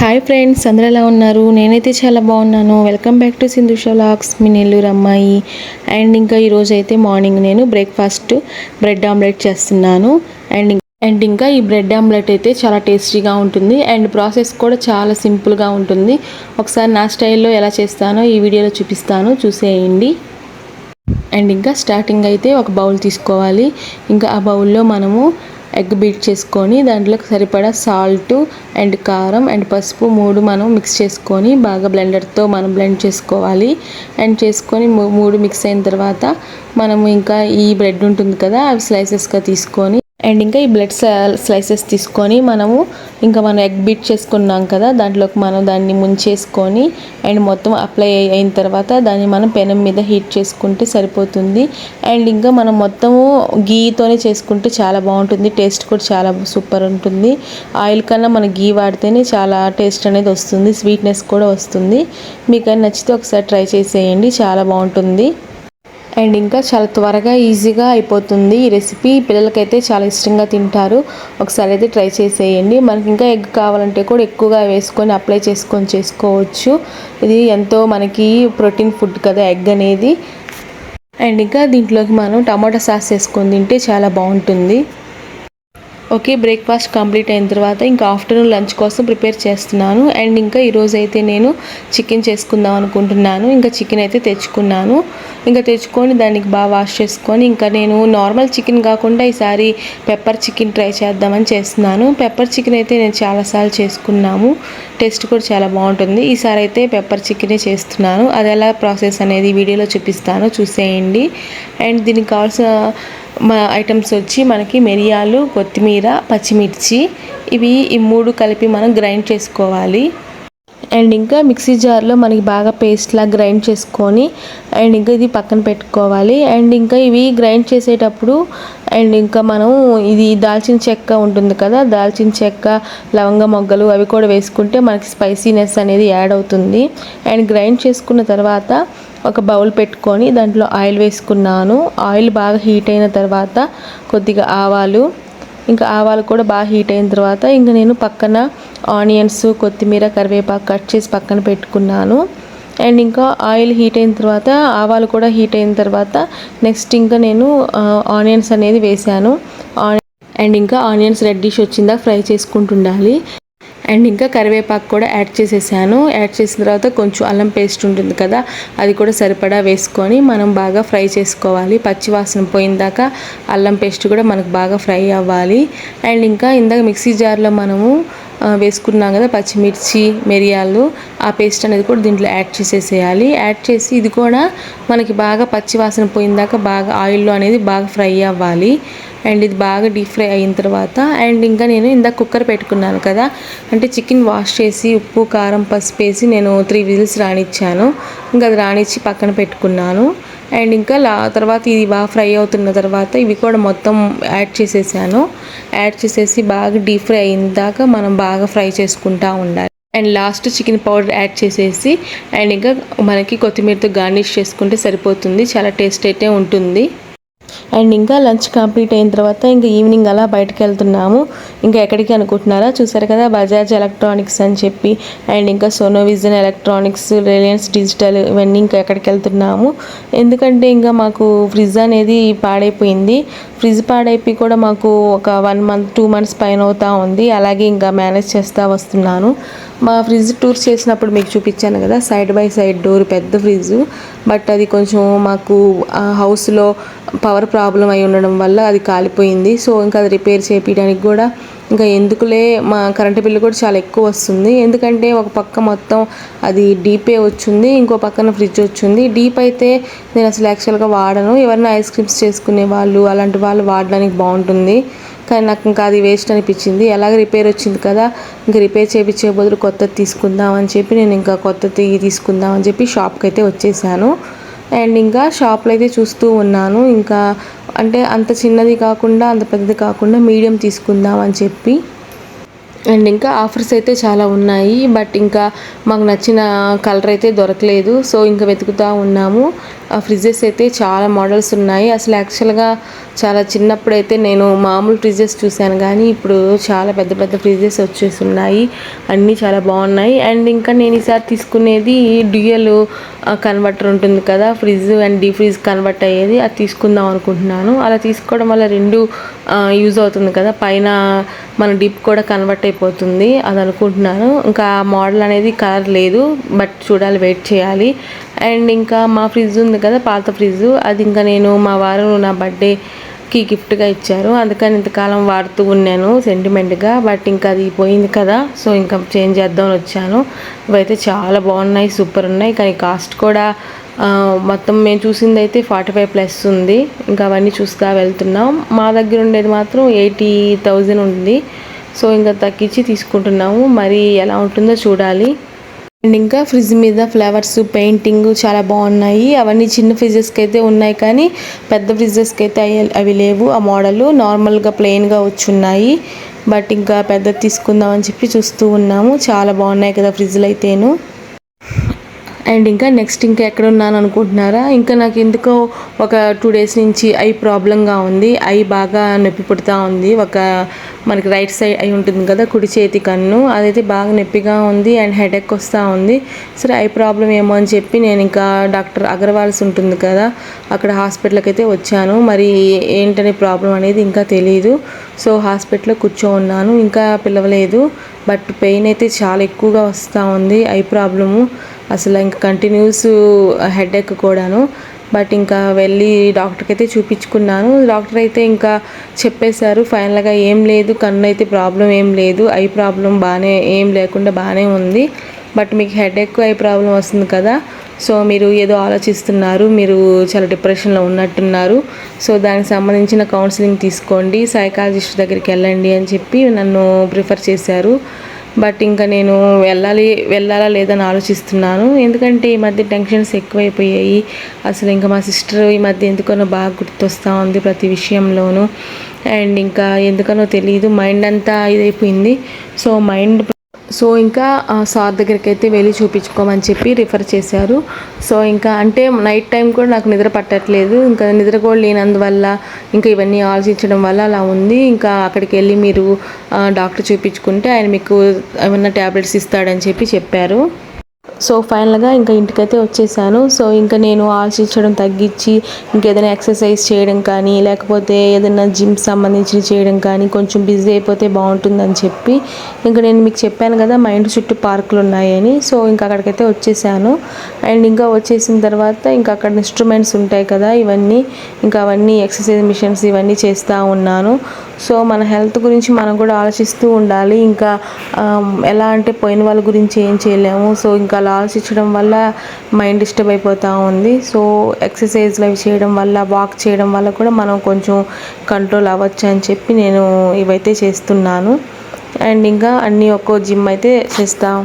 Hi friends అందరూ ఎలా ఉన్నారు? నేనైతే చాలా బాగున్నాను. వెల్కమ్ బ్యాక్ టు సింధు షోలాక్స్ మీ నెల్లూరు అమ్మాయి. అండ్ ఇంకా ఈరోజు అయితే మార్నింగ్ నేను బ్రేక్ఫాస్ట్ బ్రెడ్ ఆమ్లెట్ చేస్తున్నాను. అండ్ అండ్ ఇంకా ఈ బ్రెడ్ ఆమ్లెట్ అయితే చాలా టేస్టీగా ఉంటుంది. అండ్ ప్రాసెస్ కూడా చాలా సింపుల్గా ఉంటుంది. ఒకసారి నా స్టైల్లో ఎలా చేస్తానో ఈ వీడియోలో చూపిస్తాను. చూసేయండి. అండ్ ఇంకా స్టార్టింగ్ అయితే ఒక బౌల్ తీసుకోవాలి. ఇంకా ఆ బౌల్లో మనము ఎగ్ బీట్ చేసుకొని దాంట్లోకి సరిపడా సాల్ట్ అండ్ కారం అండ్ పసుపు మూడు మనం మిక్స్ చేసుకొని బాగా బ్లెండర్తో మనం బ్లెండ్ చేసుకోవాలి. అండ్ చేసుకొని మూ- మూడు మిక్స్ అయిన తర్వాత మనము ఇంకా ఈ బ్రెడ్ ఉంటుంది కదా అవి స్లైసెస్గా తీసుకొని అండ్ ఇంకా ఈ బ్లడ్ స్లైసెస్ తీసుకొని మనము ఇంకా మనం ఎగ్ బీట్ చేసుకున్నాం కదా దాంట్లోకి మనం దాన్ని ముంచేసుకొని అండ్ మొత్తం అప్లై అయిన తర్వాత దాన్ని మనం పెనం మీద హీట్ చేసుకుంటే సరిపోతుంది. అండ్ ఇంకా మనం మొత్తము గీతోనే చేసుకుంటే చాలా బాగుంటుంది టేస్ట్ కూడా చాలా సూపర్ ఉంటుంది. ఆయిల్ కన్నా మనం గీ వాడితేనే చాలా టేస్ట్ అనేది వస్తుంది స్వీట్నెస్ కూడా వస్తుంది. మీకు అది నచ్చితే ఒకసారి ట్రై చేసేయండి చాలా బాగుంటుంది. అండ్ ఇంకా చాలా త్వరగా ఈజీగా అయిపోతుంది ఈ రెసిపీ. పిల్లలకైతే చాలా ఇష్టంగా తింటారు. ఒకసారి అయితే ట్రై చేసేయండి. మనకి ఇంకా ఎగ్ కావాలంటే కూడా ఎక్కువగా వేసుకొని అప్లై చేసుకొని చేసుకోవచ్చు. ఇది ఎంతో మనకి ప్రోటీన్ ఫుడ్ కదా ఎగ్ అనేది. అండ్ ఇంకా దీంట్లోకి మనం టమాటా సాస్ వేసుకొని తింటే చాలా బాగుంటుంది. ఓకే బ్రేక్ఫాస్ట్ కంప్లీట్ అయిన తర్వాత ఇంకా ఆఫ్టర్నూన్ లంచ్ కోసం ప్రిపేర్ చేస్తున్నాను. అండ్ ఇంకా ఈరోజు అయితే నేను చికెన్ చేసుకుందాం అనుకుంటున్నాను. ఇంకా చికెన్ అయితే తెచ్చుకున్నాను. ఇంకా తెచ్చుకొని దానికి బాగా వాష్ చేసుకొని ఇంకా నేను నార్మల్ చికెన్ కాకుండా ఈసారి పెప్పర్ చికెన్ ట్రై చేద్దామని చేస్తున్నాను. పెప్పర్ చికెన్ అయితే నేను చాలాసార్లు చేసుకున్నాము. టేస్ట్ కూడా చాలా బాగుంటుంది. ఈసారి అయితే పెప్పర్ చికెనే చేస్తున్నాను. అది ఎలా ప్రాసెస్ అనేది వీడియోలో చూపిస్తాను. చూసేయండి. అండ్ దీనికి కావాల్సిన ఐటమ్స్ వచ్చి మనకి మిరియాలు కొత్తిమీర పచ్చిమిర్చి. ఇవి ఈ మూడు కలిపి మనం గ్రైండ్ చేసుకోవాలి. అండ్ ఇంకా మిక్సీ జార్లో మనకి బాగా పేస్ట్లా గ్రైండ్ చేసుకొని అండ్ ఇంకా ఇది పక్కన పెట్టుకోవాలి. అండ్ ఇంకా ఇవి గ్రైండ్ చేసేటప్పుడు అండ్ ఇంకా మనం ఇది దాల్చిన చెక్క ఉంటుంది కదా దాల్చిన చెక్క లవంగ మొగ్గలు అవి కూడా వేసుకుంటే మనకి స్పైసీనెస్ అనేది యాడ్ అవుతుంది. అండ్ గ్రైండ్ చేసుకున్న తర్వాత ఒక బౌల్ పెట్టుకొని దాంట్లో ఆయిల్ వేసుకున్నాను. ఆయిల్ బాగా హీట్ అయిన తర్వాత కొద్దిగా ఆవాలు ఇంకా ఆవాలు కూడా బాగా హీట్ అయిన తర్వాత ఇంకా నేను పక్కన ఆనియన్స్ కొత్తిమీర కరివేపాకు కట్ చేసి పక్కన పెట్టుకున్నాను. అండ్ ఇంకా ఆయిల్ హీట్ అయిన తర్వాత ఆవాలు కూడా హీట్ అయిన తర్వాత నెక్స్ట్ ఇంకా నేను ఆనియన్స్ అనేది వేసాను అండ్ ఇంకా ఆనియన్స్ రెడ్డిష్ వచ్చిందా ఫ్రై చేసుకుంటుండాలి. అండ్ ఇంకా కరివేపాకు కూడా యాడ్ చేసేసాను. యాడ్ చేసిన తర్వాత కొంచెం అల్లం పేస్ట్ ఉంటుంది కదా అది కూడా సరిపడా వేసుకొని మనం బాగా ఫ్రై చేసుకోవాలి. పచ్చి వాసన అల్లం పేస్ట్ కూడా మనకు బాగా ఫ్రై అవ్వాలి. అండ్ ఇంకా ఇందాక మిక్సీ జార్లో మనము వేసుకున్నాం కదా పచ్చిమిర్చి మిరియాలు ఆ పేస్ట్ అనేది కూడా దీంట్లో యాడ్ చేసేసేయాలి. యాడ్ చేసి ఇది కూడా మనకి బాగా పచ్చి వాసన పోయిందాక బాగా ఆయిల్లో అనేది బాగా ఫ్రై అవ్వాలి. అండ్ ఇది బాగా డీప్ ఫ్రై అయిన తర్వాత అండ్ ఇంకా నేను ఇందాక కుక్కర్ పెట్టుకున్నాను కదా అంటే చికెన్ వాష్ చేసి ఉప్పు కారం పసుపు వేసి నేను త్రీ విజిల్స్ రానిచ్చాను ఇంకా అది రానిచ్చి పక్కన పెట్టుకున్నాను. అండ్ ఇంకా లా తర్వాత ఇది బాగా ఫ్రై అవుతున్న తర్వాత ఇవి కూడా మొత్తం యాడ్ చేసేసాను. యాడ్ చేసేసి బాగా డీప్ ఫ్రై అయిన దాకా మనం బాగా ఫ్రై చేసుకుంటా ఉండాలి. And last chicken powder add చేసేసి అండ్ ఇంకా మనకి కొత్తిమీరతో గార్నిష్ చేసుకుంటే సరిపోతుంది. చాలా టేస్ట్ అయితే ఉంటుంది. అండ్ ఇంకా లంచ్ కంప్లీట్ అయిన తర్వాత ఇంకా ఈవినింగ్ అలా బయటకు వెళ్తున్నాము. ఇంకా ఎక్కడికి అనుకుంటున్నారా? చూసారు కదా బజాజ్ ఎలక్ట్రానిక్స్ అని చెప్పి అండ్ ఇంకా సోనోవిజన్ ఎలక్ట్రానిక్స్ రిలయన్స్ డిజిటల్ ఇవన్నీ ఇంకా ఎక్కడికి వెళ్తున్నాము. ఎందుకంటే ఇంకా మాకు ఫ్రిడ్జ్ అనేది పాడైపోయింది. ఫ్రిడ్జ్ పాడైపోయి కూడా మాకు ఒక వన్ మంత్ టూ మంత్స్ పైన అవుతా ఉంది. అలాగే ఇంకా మేనేజ్ చేస్తూ వస్తున్నాను. మా ఫ్రిడ్జ్ టూర్స్ చేసినప్పుడు మీకు చూపించాను కదా సైడ్ బై సైడ్ డోర్ పెద్ద ఫ్రిడ్జ్. బట్ అది కొంచెం మాకు హౌస్లో పవర్ ప్రాబ్లం అయి ఉండడం వల్ల అది కాలిపోయింది. సో ఇంకా అది రిపేర్ చేయడానికి కూడా ఇంకా ఎందుకులే మా కరెంటు బిల్లు కూడా చాలా ఎక్కువ వస్తుంది. ఎందుకంటే ఒక పక్క మొత్తం అది డీపే వచ్చింది ఇంకో పక్కన ఫ్రిడ్జ్ వచ్చింది. డీప్ అయితే నేను అసలు యాక్చువల్గా వాడను. ఎవరైనా ఐస్ క్రీమ్స్ చేసుకునే వాళ్ళు అలాంటి వాళ్ళు వాడడానికి బాగుంటుంది. కానీ నాకు ఇంకా అది వేస్ట్ అనిపించింది. ఎలాగ రిపేర్ వచ్చింది కదా ఇంకా రిపేర్ చేయించే బదులు కొత్తది తీసుకుందాం అని చెప్పి నేను ఇంకా కొత్తది తీసుకుందాం అని చెప్పి షాప్కి అయితే వచ్చేసాను. అండ్ ఇంకా షాప్లో అయితే చూస్తూ ఉన్నాను. ఇంకా అంటే అంత చిన్నది కాకుండా అంత పెద్దది కాకుండా మీడియం తీసుకుందాం అని చెప్పి. అండ్ ఇంకా ఆఫర్స్ అయితే చాలా ఉన్నాయి. బట్ ఇంకా మాకు నచ్చిన కలర్ అయితే దొరకలేదు. సో ఇంకా వెతుకుతూ ఉన్నాము. ఫ్రిడ్జెస్ అయితే చాలా మోడల్స్ ఉన్నాయి. అసలు యాక్చువల్గా చాలా చిన్నప్పుడైతే నేను మామూలు ఫ్రిడ్జెస్ చూశాను కానీ ఇప్పుడు చాలా పెద్ద పెద్ద ఫ్రిడ్జెస్ వచ్చేసి ఉన్నాయి అన్నీ చాలా బాగున్నాయి. అండ్ ఇంకా నేను ఈసారి తీసుకునేది డ్యూయల్ కన్వర్టర్ ఉంటుంది కదా fridge and D fridge convert అయ్యేది. అది తీసుకుందాం అనుకుంటున్నాను. అలా తీసుకోవడం వల్ల రెండు యూజ్ అవుతుంది కదా. పైన మన డిప్ కూడా కన్వర్ట్ అయిపోతుంది. అది అనుకుంటున్నాను. ఇంకా మోడల్ అనేది కలర్ లేదు బట్ చూడాలి వెయిట్ చేయాలి. అండ్ ఇంకా మా ఫ్రిడ్జ్ ఉంది కదా పాత ఫ్రిడ్జ్. అది ఇంకా నేను మా వారు నా బర్త్డేకి గిఫ్ట్గా ఇచ్చారు. అందుకని ఇంతకాలం వాడుతూ ఉన్నాను సెంటిమెంట్గా. బట్ ఇంకా అది పోయింది కదా సో ఇంకా చేంజ్ చేద్దామని వచ్చాను. ఇవైతే చాలా బాగున్నాయి సూపర్ ఉన్నాయి. కానీ కాస్ట్ కూడా మొత్తం మేము చూసింది అయితే ఫార్టీ ఫైవ్ ప్లస్ ఉంది. ఇంకా అవన్నీ చూస్తా వెళ్తున్నాం. మా దగ్గర ఉండేది మాత్రం ఎయిటీ థౌజండ్ ఉంది. సో ఇంకా తగ్గించి తీసుకుంటున్నాము. మరి ఎలా ఉంటుందో చూడాలి. అండ్ ఇంకా ఫ్రిడ్జ్ మీద ఫ్లవర్స్ పెయింటింగ్ చాలా బాగున్నాయి. అవన్నీ చిన్న ఫ్రిడ్జెస్కి అయితే ఉన్నాయి కానీ పెద్ద ఫ్రిడ్జెస్కి అయితే అవి లేవు. ఆ మోడల్ నార్మల్గా ప్లెయిన్గా వచ్చున్నాయి. బట్ ఇంకా పెద్ద తీసుకుందాం అని చెప్పి చూస్తూ ఉన్నాము. చాలా బాగున్నాయి కదా ఫ్రిడ్జ్లు అయితేను అండ్ ఇంకా నెక్స్ట్ ఇంకా ఎక్కడ ఉన్నాను అనుకుంటున్నారా? ఇంకా నాకు ఎందుకో ఒక టూ డేస్ నుంచి ఐ ప్రాబ్లంగా ఉంది. ఐ బాగా నొప్పి పుడుతూ ఉంది. ఒక మనకి రైట్ సైడ్ అయి ఉంటుంది కదా కుడి చేతి కన్ను. అదైతే బాగా నొప్పిగా ఉంది అండ్ హెడేక్ వస్తూ ఉంది. సరే ఐ ప్రాబ్లం ఏమో అని చెప్పి నేను ఇంకా డాక్టర్ అగర్వాల్స్ ఉంటుంది కదా అక్కడ హాస్పిటల్కి అయితే వచ్చాను. మరి ఏంటనే ప్రాబ్లం అనేది ఇంకా తెలియదు సో హాస్పిటల్లో కూర్చో ఉన్నాను ఇంకా పిలవలేదు. బట్ పెయిన్ అయితే చాలా ఎక్కువగా వస్తూ ఉంది ఐ ప్రాబ్లము. అసలు ఇంకా కంటిన్యూస్ హెడేక్ కూడాను. బట్ ఇంకా వెళ్ళి డాక్టర్కి అయితే చూపించుకున్నాను. డాక్టర్ అయితే ఇంకా చెప్పేశారు ఫైనల్గా ఏం లేదు కన్ను అయితే ప్రాబ్లం ఏం లేదు ఐ ప్రాబ్లం బాగానే ఏం లేకుండా బాగానే ఉంది బట్ మీకు హెడేక్ ఐ ప్రాబ్లం వస్తుంది కదా సో మీరు ఏదో ఆలోచిస్తున్నారు మీరు చాలా డిప్రెషన్లో ఉన్నట్టున్నారు సో దానికి సంబంధించిన కౌన్సిలింగ్ తీసుకోండి సైకాలజిస్ట్ దగ్గరికి వెళ్ళండి అని చెప్పి నన్ను ప్రిఫర్ చేశారు. బట్ ఇంకా నేను వెళ్ళాలి వెళ్ళాలా లేదని ఆలోచిస్తున్నాను. ఎందుకంటే ఈ మధ్య టెన్షన్స్ ఎక్కువైపోయాయి. అసలు ఇంకా మా సిస్టర్ ఈ మధ్య ఎందుకనో బాగా గుర్తొస్తూ ఉంది ప్రతి విషయంలోనూ. అండ్ ఇంకా ఎందుకనో తెలియదు మైండ్ అంతా ఇదైపోయింది. సో మైండ్ సో ఇంకా సార్ దగ్గరికి అయితే వెళ్ళి చూపించుకోమని చెప్పి రిఫర్ చేశారు. సో ఇంకా అంటే నైట్ టైం కూడా నాకు నిద్ర పట్టట్లేదు. ఇంకా నిద్ర కూడా లేనందువల్ల ఇంకా ఇవన్నీ ఆలోచించడం వల్ల అలా ఉంది. ఇంకా అక్కడికి వెళ్ళి మీరు డాక్టర్ చూపించుకుంటే ఆయన మీకు ఏమన్నా ట్యాబ్లెట్స్ ఇస్తాడని చెప్పి చెప్పారు. సో ఫైనల్గా ఇంకా ఇంటికైతే వచ్చేసాను. సో ఇంకా నేను ఆలోచించడం తగ్గించి ఇంకేదైనా ఎక్సర్సైజ్ చేయడం కానీ లేకపోతే ఏదైనా జిమ్ సంబంధించి చేయడం కానీ కొంచెం బిజీ అయిపోతే బాగుంటుందని చెప్పి ఇంకా నేను మీకు చెప్పాను కదా మా ఇంటి చుట్టూ పార్కులు ఉన్నాయని. సో ఇంకా అక్కడికైతే వచ్చేసాను. అండ్ ఇంకా వచ్చేసిన తర్వాత ఇంకా అక్కడ ఇన్స్ట్రుమెంట్స్ ఉంటాయి కదా ఇవన్నీ ఇంకా అవన్నీ ఎక్సర్సైజ్ మిషన్స్ ఇవన్నీ చేస్తూ ఉన్నాను. సో మన హెల్త్ గురించి మనం కూడా ఆలోచిస్తూ ఉండాలి. ఇంకా ఎలా అంటే పోయిన వాళ్ళ గురించి ఏం చేయలేము. సో ఇంకా అలా ఆలోచించడం వల్ల మైండ్ డిస్టర్బ్ అయిపోతూ ఉంది. సో ఎక్సర్సైజ్లు అవి చేయడం వల్ల వాక్ చేయడం వల్ల కూడా మనం కొంచెం కంట్రోల్ అవ్వచ్చు అని చెప్పి నేను ఇవైతే చేస్తున్నాను. అండ్ ఇంకా అన్నీ ఒక్కో జిమ్ అయితే చేస్తాం.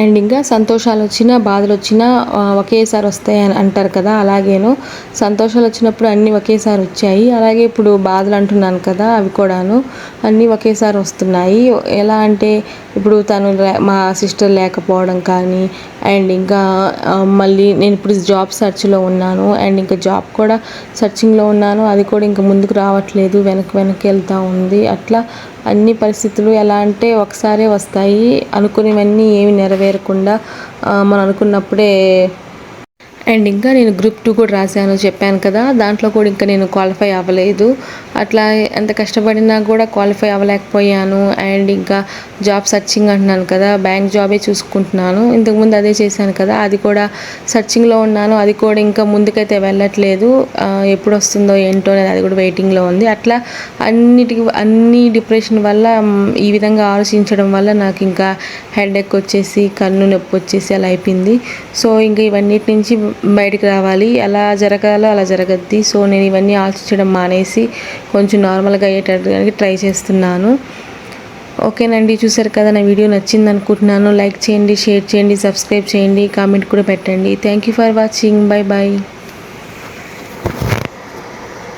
అండ్ ఇంకా సంతోషాలు వచ్చినా బాధలు వచ్చినా ఒకేసారి వస్తాయి అని అంటారు కదా అలాగేను. సంతోషాలు వచ్చినప్పుడు అన్నీ ఒకేసారి వచ్చాయి. అలాగే ఇప్పుడు బాధలు అంటున్నాను కదా అవి కూడాను. అన్నీ ఒకేసారి వస్తున్నాయి. ఎలా అంటే ఇప్పుడు తను మా సిస్టర్ లేకపోవడం కానీ అండ్ ఇంకా మళ్ళీ నేను ఇప్పుడు జాబ్ సర్చ్లో ఉన్నాను. అండ్ ఇంకా జాబ్ కూడా సెర్చింగ్లో ఉన్నాను. అది కూడా ఇంకా ముందుకు రావట్లేదు. వెనక్కి వెనక్కి వెళ్తూ ఉంది. అట్లా అన్ని పరిస్థితులు ఎలా అంటే ఒకసారే వస్తాయి. అనుకునేవన్నీ ఏమి నెరవేరకుండా మనం అనుకున్నప్పుడే అండ్ ఇంకా నేను గ్రూప్ టూ కూడా రాశాను చెప్పాను కదా. దాంట్లో కూడా ఇంకా నేను క్వాలిఫై అవ్వలేదు. అట్లా ఎంత కష్టపడినా కూడా క్వాలిఫై అవ్వలేకపోయాను. అండ్ ఇంకా జాబ్ సర్చింగ్ అంటున్నాను కదా బ్యాంక్ జాబే చూసుకుంటున్నాను. ఇంతకుముందు అదే చేశాను కదా అది కూడా సర్చింగ్లో ఉన్నాను. అది కూడా ఇంకా ముందుకైతే వెళ్ళట్లేదు. ఎప్పుడు వస్తుందో ఏంటో అనేది అది కూడా వెయిటింగ్లో ఉంది. అట్లా అన్నిటికి అన్ని డిప్రెషన్ వల్ల ఈ విధంగా ఆలోచించడం వల్ల నాకు ఇంకా హెడ్ ఎక్ వచ్చేసి కన్ను నొప్పి వచ్చేసి అలా అయిపోయింది. సో ఇంకా ఇవన్నిటి నుంచి బయటికి రావాలి. ఎలా జరగాలో అలా జరగద్ది. సో నేను ఇవన్నీ ఆలోచించడం మానేసి కొంచెం నార్మల్గా అయ్యేటట్టుగా ట్రై చేస్తున్నాను. ఓకేనండి చూసారు కదా నా వీడియో నచ్చింది అనుకుంటున్నాను. లైక్ చేయండి షేర్ చేయండి సబ్స్క్రైబ్ చేయండి కామెంట్ కూడా పెట్టండి. Thank you for watching bye bye